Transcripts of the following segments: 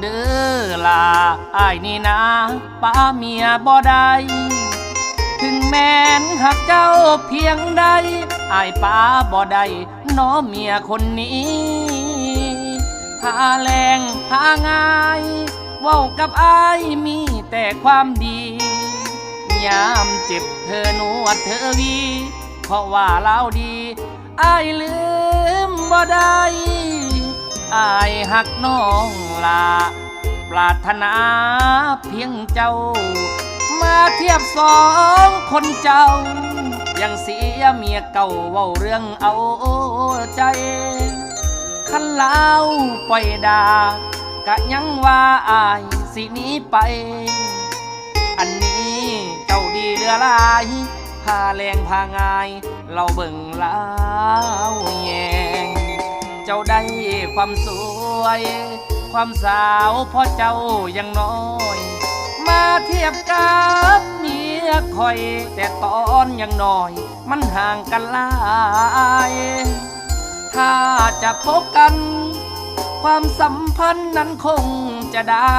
เด้อลาอ้ายนี่นะป้าเมียบ่ได้ถึงแม้นหักเจ้าเพียงใดอ้ายป้าบ่ได้น้อเมียคนนี้หาแรงหาง่ายเว้ากับอ้ายมีแต่ความดียามเจ็บเธอนวดเธอวีเพราะว่าเล่าดีอายลืมบ่ได้ อายหักน้องลา ปรารถนาเพียงเจ้า มาเทียบสองคนเจ้า ยังเสียเมียเก่าเว้าเรื่องเอาใจคันลาวปล่อยดากะยังว่าอายสินี้ไป อันนี้เจ้าดีเรือหลายพาแรงพางาย เราเบิ่งแล้าวแยง เจ้าได้ความสวย ความสาวพราะเจ้ายังน้อย มาเทียบกับเมียคอย แต่ตอนยังน้อย มันห่างกันหลาย ถ้าจะพบกัน ความสัมพันธ์นั้นคงจะได้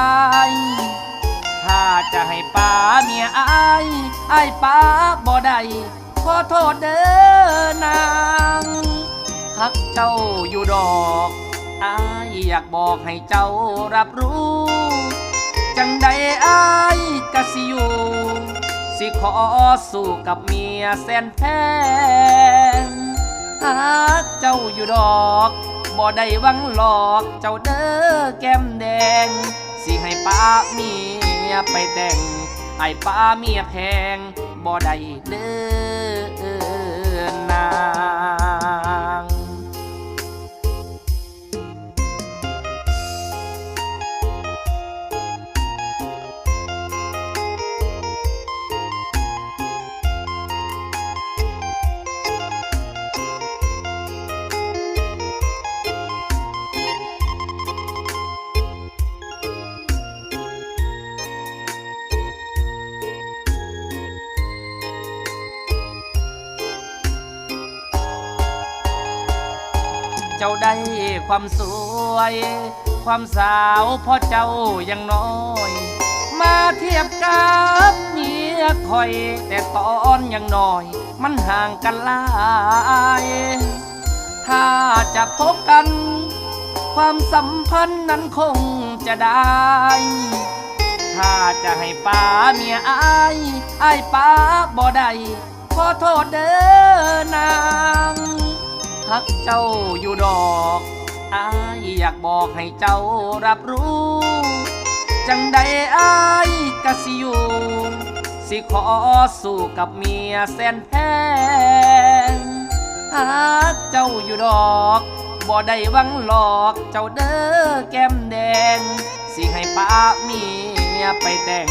ถ้าจะให้ป้าเมียอายอายป้าบ่ได้ขอโทษเด้อนาง ฮักเจ้าอยู่ดอกอายอยากบอกให้เจ้ารับรู้ จังใดอายกะสิอยู่ สิขอสู้กับเมียแสนแพงฮักเจ้าอยู่ดอกบ่ได้วังหลอกเจ้าเด้อแก้มแดง สิให้ป้าเมียไปแต่งไอ้ป้าเมียแพงบ่ได้เด้อนา เจ้าได้ความสวย ความสาวพราะเจ้ายังน้อย มาเทียบกับเมียคอย แต่ตอนยังน้อย มันห่างกันหลายถ้าจะพบกัน ความสัมพันธ์นั้นคงจะได้ ถ้าจะให้ป้าเมียอายอายป้าบ่ได้ขอโทษเด้อนาง ฮักเจ้าอยู่ดอกอายอยากบอกให้เจ้ารับรู้ จังใดอายกะสิอยู่ สิขอสู้กับเมียแสนแพงฮักเจ้าอยู่ดอกบ่ได้วังหลอกเจ้าเด้อแก้มแดง สิให้ป้าเมียไปแต่ง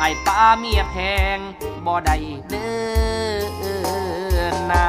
ไอ้ป้าเมียแพงบ่ได้เด้อนา